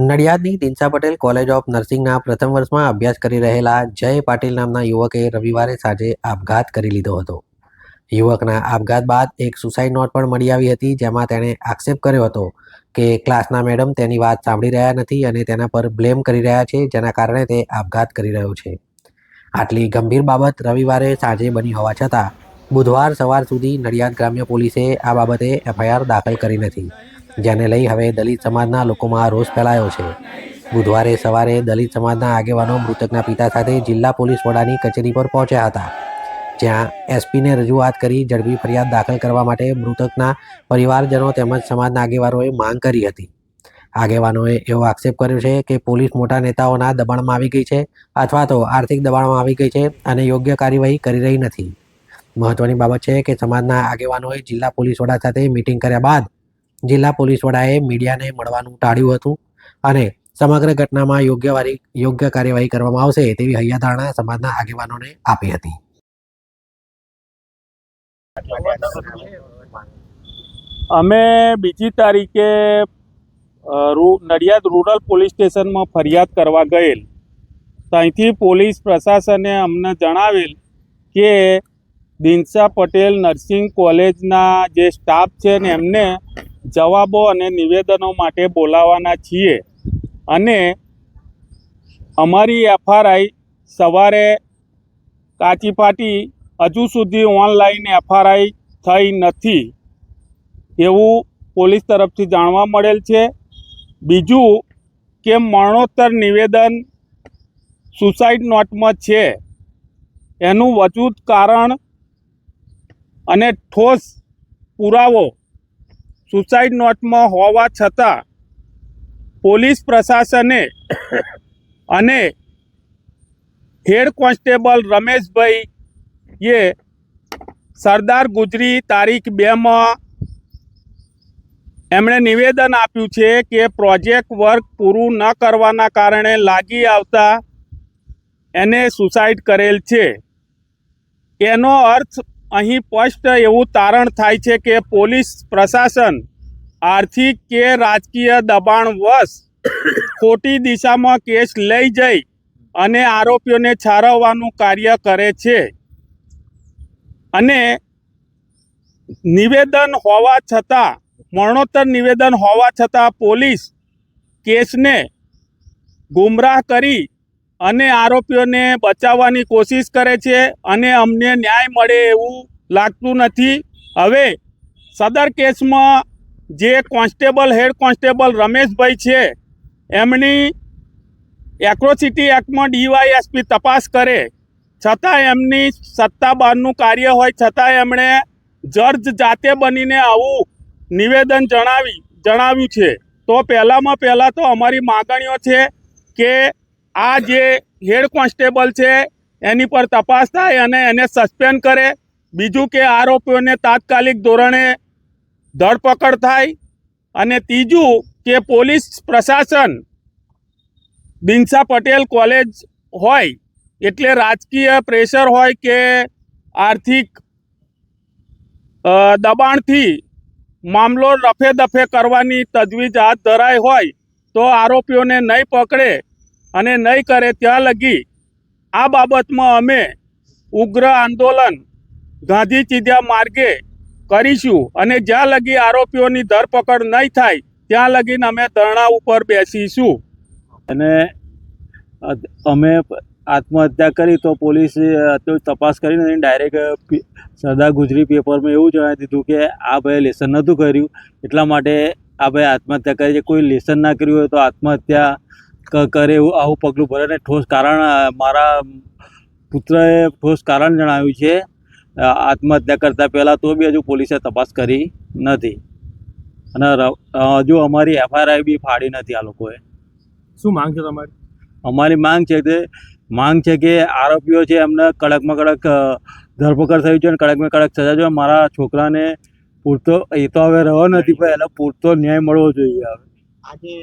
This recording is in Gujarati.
નડિયાદની દિનસા પટેલ કોલેજ ઓફ નર્સિંગના પ્રથમ વર્ષમાં અભ્યાસ કરી રહેલા જય પાટીલ નામના યુવકે રવિવારે સાંજે આપઘાત કરી લીધો હતો. યુવકના આપઘાત બાદ એક સુસાઇડ નોટ પણ મળી આવી હતી, જેમાં તેણે આક્ષેપ કર્યો હતો કે ક્લાસના મેડમ તેની વાત સાંભળી રહ્યા નથી અને તેના પર બ્લેમ કરી રહ્યા છે, જેના કારણે તે આપઘાત કરી રહ્યો છે. આટલી ગંભીર બાબત રવિવારે સાંજે બની હોવા છતાં બુધવાર સવાર સુધી નડિયાદ ગ્રામ્ય પોલીસે આ બાબતે એફઆઈઆર દાખલ કરી નથી. જેને લઈ હવે દલિત સમાજના લોકોમાં રોષ ફેલાયો છે. બુધવારે સવારે દલિત સમાજના આગેવાનો મૃતકના પિતા સાથે જિલ્લા પોલીસ વડાની કચેરી પર પહોંચ્યા હતા. જ્યાં એસપીને રજૂઆત કરી ઝડપી ફરિયાદ દાખલ કરવા માટે મૃતકના પરિવારજનો તેમજ સમાજના આગેવાનોએ માંગ કરી હતી. આગેવાનોએ એવો આક્ષેપ કર્યો છે કે પોલીસ મોટા નેતાઓના દબાણમાં આવી ગઈ છે અથવા તો આર્થિક દબાણમાં આવી ગઈ છે અને યોગ્ય કાર્યવાહી કરી રહી નથી. મહત્વની બાબત છે કે સમાજના આગેવાનોએ જિલ્લા પોલીસ વડા સાથે મિટિંગ કર્યા બાદ જિલ્લા પોલીસ વડાએ મીડિયાને મળવાનું ટાળ્યું હતું અને સમગ્ર ઘટનામાં યોગ્ય વારી, યોગ્ય કાર્યવાહી કરવામાં આવશે તેવી હૈયાધારણા સમાજના આગેવાનોને આપી હતી. અમે બીજી તારીખે નડિયાદ રૂરલ પોલીસ સ્ટેશનમાં ફરિયાદ કરવા ગયેલ. ત્યાંથી પોલીસ પ્રશાસને અમને જણાવેલ કે દિનસા પટેલ નર્સિંગ કોલેજના જે સ્ટાફ છે ને એમને જવાબો અને નિવેદનો માટે બોલાવાના છીએ. અને અમારી એફઆરઆઈ સવારે કાચી પાટી હજુ સુધી ઓનલાઈન એફઆરઆઈ થઈ નથી. એવું પોલીસ તરફથી જાણવા મળેલ છે. બીજું કે મરણોત્તર નિવેદન સુસાઇડ નોટમાં છે. એનું વજૂદ કારણ અને ઠોસ પુરાવો સુસાઇડ નોટમાં હોવા છતાં પોલીસ પ્રશાસને અને હેડ કોન્સ્ટેબલ રમેશભાઈ એ સરદાર ગુજરી તારીખ બેમાં એમણે નિવેદન આપ્યું છે કે પ્રોજેક્ટ વર્ક પૂરું ન કરવાના કારણે લાગી આવતા એને સુસાઇડ કરેલ છે. એનો અર્થ અહીં સ્પષ્ટ એવું તારણ થાય છે કે પોલીસ પ્રશાસન આર્થિક કે રાજકીય દબાણવશ ખોટી દિશામાં કેસ લઈ જઈ અને આરોપીઓને છારવવાનું કાર્ય કરે છે. અને નિવેદન હોવા છતાં, મરણોત્તર નિવેદન હોવા છતાં પોલીસ કેસને ગુમરાહ કરી અને આરોપીઓને બચાવવાની કોશિશ કરે છે અને અમને ન્યાય મળે એવું લાગતું નથી. હવે સદર કેસમાં જે કોન્સ્ટેબલ હેડ કોન્સ્ટેબલ રમેશભાઈ છે, એમની એક્રોસિટી એક્ટમાં ડીવાયએસપી તપાસ કરે. છતાં એમની સત્તા બહારનું કાર્ય હોય, છતાં એમણે જર્જ જાતે બનીને આવું નિવેદન જણાવી, જણાવ્યું છે. તો પહેલાંમાં પહેલાં તો અમારી માગણીઓ છે કે આ જે હેડ કોન્સ્ટેબલ છે, એની પર તપાસ થાય અને એને સસ્પેન્ડ કરે. બીજું કે આરોપીઓને તાત્કાલિક ધોરણે ધરપકડ થાય. અને ત્રીજું કે પોલીસ પ્રશાસન બિન્સા પટેલ કોલેજ હોય, એટલે રાજકીય પ્રેશર હોય કે આર્થિક દબાણથી મામલો રફે દફે કરવાની તજવીજ હાથ ધરાઈ હોય, તો આરોપીઓને નહીં પકડે. અને નહીં કરે ત્યાં લગી આ બાબતમાં અમે ઉગ્ર આંદોલન ગાંધી ચીધ્યા માર્ગે કરીશું અને જ્યાં લગી આરોપીઓની ધરપકડ નહીં થાય, ત્યાં લગીને અમે ધરણા ઉપર બેસીશું. અને અમે આત્મહત્યા કરી તો પોલીસે અત્યારે તપાસ કરીને ડાયરેક્ટ સરદાર ગુજરી પેપરમાં એવું જણાવી દીધું કે આ ભાઈએ લેસન નહોતું કર્યું. એટલા માટે આ ભાઈ આત્મહત્યા કરી છે. કોઈ લેસન ના કર્યું હોય તો આત્મહત્યા કરે એવું આવું પગલું ભરે અને ઠોસ કારણ મારા પુત્રએ ઠોસ કારણ જણાવ્યું છે. આત્મહત્યા કરતાં પહેલાં તો બી હજુ પોલીસે તપાસ કરી નથી. અને હજુ અમારી એફઆઈઆર બી ફાડી નથી આ લોકોએ. શું માંગ છે તમારી? અમારી માંગ છે કે માંગ છે કે આરોપીઓ છે એમને કડકમાં કડક ધરપકડ થઈ છે અને કડકમાં કડક સજા જો મારા છોકરાને પૂરતો એ તો હવે રહ્યો નથી પણ એને પૂરતો ન્યાય મળવો જોઈએ હવે. આજે